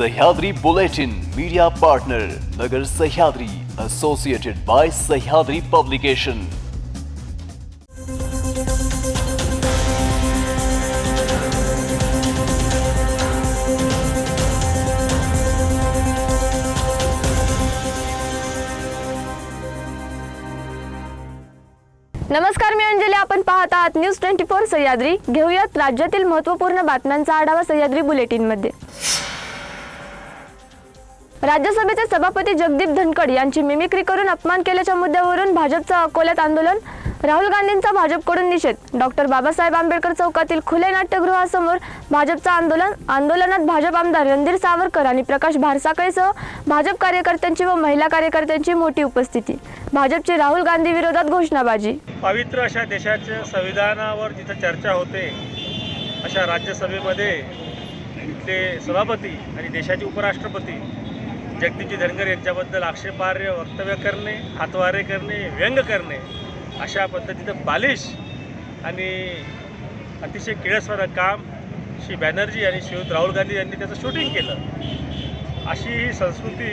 Sahyadri Bulletin media partner Nagar Sahyadri associated by Sahyadri publication नमस्कार मी अंजली. आपण पाहत आहात न्यूज ट्वेंटी फोर सह्याद्री घेऊयात राज्यातील महत्त्वपूर्ण बातम्यांचा आढावा सह्याद्री बुलेटिनमध्ये राज्यसभेचे सभापती जगदीप धनखड यांची मिमिक्री करून अपमान केल्याच्या मुद्द्यावरून भाजपचं अकोल्यात आंदोलन राहुल गांधींचा भाजपकडून निषेध. डॉक्टर बाबासाहेब आंबेडकर चौकातील खुले नाट्यगृहासमोर भाजपचं आंदोलन आंदोलनात भाजप आमदार रणधीर सावरकर आणि प्रकाश भारसाकळेसह भाजप कार्यकर्त्यांची व महिला कार्यकर्त्यांची मोठी उपस्थिती. भाजपची राहुल गांधी विरोधात घोषणाबाजी. पवित्र अशा देशाच्या संविधानावर जिथं चर्चा होते अशा राज्यसभेमध्ये इथले सभापती आणि देशाचे उपराष्ट्रपती जगदीशजी धनगर यांच्याबद्दल आक्षेपार्ह वक्तव्य करणे हातवारे करणे व्यंग करणे अशा पद्धतीचं बालिश आणि अतिशय किळसवारं काम श्री बॅनर्जी आणि श्रीयुत राहुल गांधी यांनी त्याचं शूटिंग केलं. अशी ही संस्कृती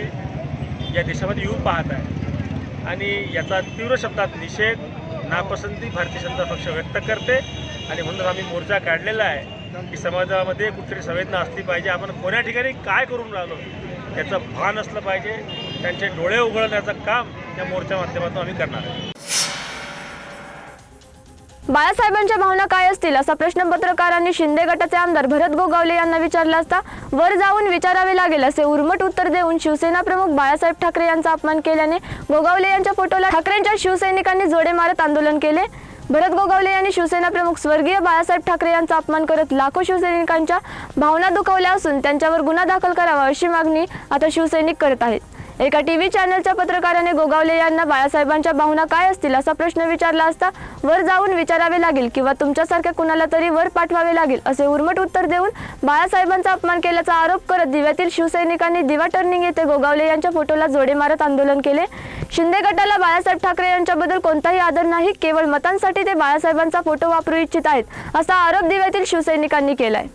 या देशामध्ये येऊ पाहत आहे. आणि याचा तीव्र शब्दात निषेध नापसंती भारतीय जनता पक्ष व्यक्त करते. आणि म्हणून आम्ही मोर्चा काढलेला आहे की समाजामध्ये कुठली संवेदना असली पाहिजे. आपण कोण्या ठिकाणी काय करून राहिलो? याचं भान असलं पाहिजे. त्यांचे डोळे उघडण्याचं काम या मोर्चा माध्यमातून आम्ही करणार आहे. बाळासाहेबांच्या भावना काय असतील असा प्रश्न पत्रकारांनी शिंदे गटाचे आमदार भरत गोगावले यांना विचारला असता वर जाऊन विचारावे लागेल असे उर्मट उत्तर देऊन शिवसेना प्रमुख बाळासाहेब ठाकरे यांचा अपमान केल्याने गोगावले यांच्या फोटोला ठाकरेंच्या शिवसैनिकांनी जोडे मारत आंदोलन केले. भरत गोगावले यांनी शिवसेना प्रमुख स्वर्गीय बाळासाहेब ठाकरे यांचा अपमान करत लाखो शिवसैनिकांच्या भावना दुखवल्या असून त्यांच्यावर गुन्हा दाखल करावा अशी मागणी आता शिवसैनिक करत आहेत. एका टी व्ही चॅनलच्या पत्रकाराने गोगावले यांना बाळासाहेबांच्या भावना काय असतील असा प्रश्न विचारला असता वर जाऊन विचारावे लागेल किंवा तुमच्यासारख्या कुणाला तरी वर पाठवावे लागेल असे उर्मट उत्तर देऊन बाळासाहेबांचा अपमान केल्याचा आरोप करत दिव्यातील शिवसैनिकांनी दिवा टर्निंग येथे गोगावले यांच्या फोटोला जोडे मारत आंदोलन केले. शिंदे गटाला बाळासाहेब ठाकरे यांच्याबद्दल कोणताही आदर नाही केवळ मतांसाठी ते बाळासाहेबांचा फोटो वापरू इच्छित आहेत असा आरोप दिव्यातील शिवसैनिकांनी केलाय.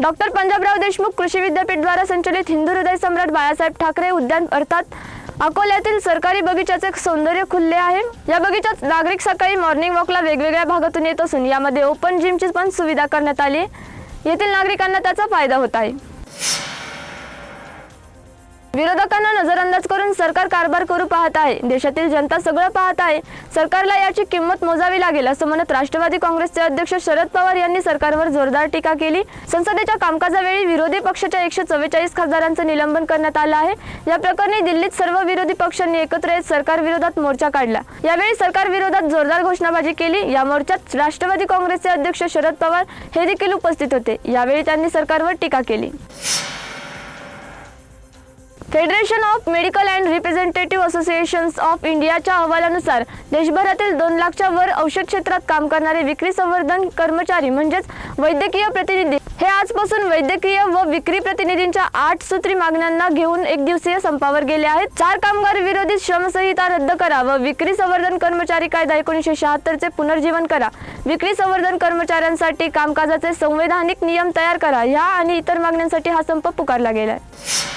डॉक्टर पंजाबराव देशमुख कृषी विद्यापीठ द्वारा संचलित हिंदू हृदय सम्राट बाळासाहेब ठाकरे उद्यान अर्थात अकोल्यातील सरकारी बगीचाचे सौंदर्य खुलले आहे या बगीचात नागरिक सकाळी मॉर्निंग वॉकला वेगवेगळ्या भागातून येत असून यामध्ये ओपन जिमची पण सुविधा करण्यात आली आहे. येथील नागरिकांना त्याचा फायदा होत आहे विरोधकांना नजरअंदाज करून सरकार कारभार करू पाहत आहे. देशातील जनता सगळं पाहत आहे. सरकारला याची किंमत मोजावी लागेल असं म्हणत राष्ट्रवादी काँग्रेसचे अध्यक्ष शरद पवार यांनी सरकारवर जोरदार टीका केली. संसदेच्या कामकाजावेळी विरोधी पक्षाच्या एकशे चव्वेचाळीस खासदारांचं निलंबन करण्यात आलं आहे. या प्रकरणी दिल्लीत सर्व विरोधी पक्षांनी एकत्र येत सरकार विरोधात मोर्चा काढला. यावेळी सरकार विरोधात जोरदार घोषणाबाजी केली. या मोर्चात राष्ट्रवादी काँग्रेसचे अध्यक्ष शरद पवार हे देखील उपस्थित होते. यावेळी त्यांनी सरकारवर टीका केली. Federation of medical and representative associations of इंडियाच्या अहवालानुसार देशभरातील दोन लाखच्या वर औषध क्षेत्रात काम करणारे विक्री संवर्धन कर्मचारी म्हणजेच वैद्यकीय प्रतिनिधी हे आजपासून वैद्यकीय व विक्री प्रतिनिधींच्या आठ सूत्री मागण्यांना घेऊन एक दिवसीय संपावर गेले आहेत. चार कामगार विरोधी श्रमसंहिता रद्द करा व विक्री संवर्धन कर्मचारी कायदा एकोणीसशे शहात्तरचे पुनर्जीवन करा. विक्री संवर्धन कर्मचाऱ्यांसाठी कामकाजाचे संवैधानिक नियम तयार करा. ह्या आणि इतर मागण्यांसाठी हा संप पुकारला गेला आहे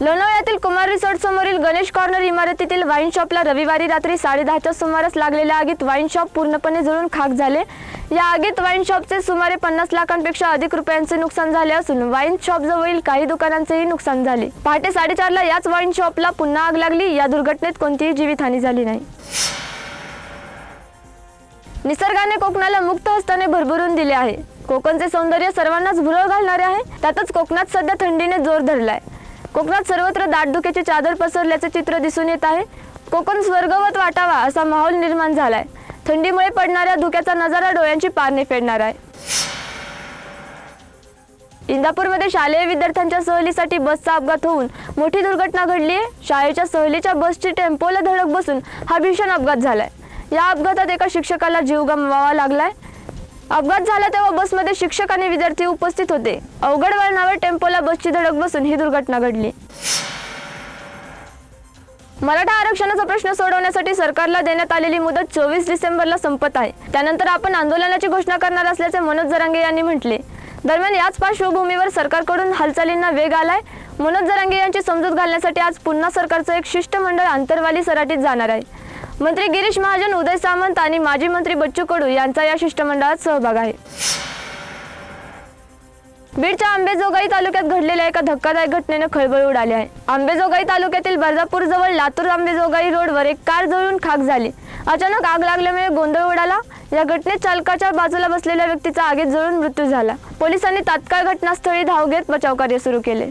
लोणावळ्यातील कुमार रिसॉर्ट समोरील गणेश कॉर्नर इमारतीतील वाईन शॉपला रविवारी रात्री साडेदहाच्या सुमारास लागलेल्या आगीत वाईन शॉप पूर्णपणे जळून खाक झाले. या आगीत वाईन शॉपचे सुमारे पन्नास लाखांपेक्षा अधिक रुपयांचे नुकसान झाले असून वाईन शॉप जवळील काही दुकानांचेही नुकसान झाले. पहाटे साडेचारला याच वाईन शॉपला पुन्हा आग लागली. या दुर्घटनेत कोणतीही जीवितहानी झाली नाही. निसर्गाने कोकणाला मुक्त हस्ताने भरभरून दिले आहे. कोकणचे सौंदर्य सर्वांनाच भुरळ घालणारे आहे. त्यातच कोकणात सध्या थंडीने जोर धरलाय. कोकणात सर्वत्र दाटधुक्याची चादर पसरल्याचे चित्र दिसून येत आहे. कोकण स्वर्गवत वाटावा असा माहोल निर्माण झालाय. थंडीमुळे पडणाऱ्या धुक्याचा नजारा डोळ्यांची पारणे फेडणार आहे. इंदापूरमध्ये शालेय विद्यार्थ्यांच्या सहलीसाठी बसचा अपघात होऊन मोठी दुर्घटना घडली आहे. शाळेच्या सहलीच्या बसची टेम्पोला धडक बसून हा भीषण अपघात झालाय. या अपघातात एका शिक्षकाला जीव गमवावा लागलाय. अपघात झाला तेव्हा बसमध्ये शिक्षक आणि विद्यार्थी उपस्थित होते. अवघड वळणावर टेम्पोला बसची धडक बसून ही दुर्घटना घडली. मराठा आरक्षणाचा प्रश्न सोडवण्यासाठी सरकारला देण्यात आलेली मुदत चोवीस डिसेंबरला संपत आहे. त्यानंतर आपण आंदोलनाची घोषणा करणार असल्याचे मनोज जरांगे यांनी म्हटले. दरम्यान याच पार्श्वभूमीवर सरकारकडून हालचालींना वेग आलाय. मनोज जरांगे यांची समजूत घालण्यासाठी आज पुन्हा सरकारचं एक शिष्टमंडळ आंतरवाली सराटीत जाणार आहे. मंत्री गिरीश महाजन उदय सामंत आणि माजी मंत्री बच्चू कडू यांचा या शिष्टमंडळात सहभाग आहे. बीडच्या आंबेजोगाई तालुक्यात घडलेल्या एका धक्कादायक घटनेनं खळबळ उडाली आहे. आंबेजोगाई तालुक्यातील बर्दापूर जवळ लातूर आंबेजोगाई रोडवर एक कार जळून खाक झाली. अचानक आग लागल्यामुळे गोंधळ उडाला. या घटनेत चालकाच्या बाजूला बसलेल्या व्यक्तीचा आगीत जळून मृत्यू झाला. पोलिसांनी तात्काळ घटनास्थळी धाव घेत बचाव कार्य सुरू केले.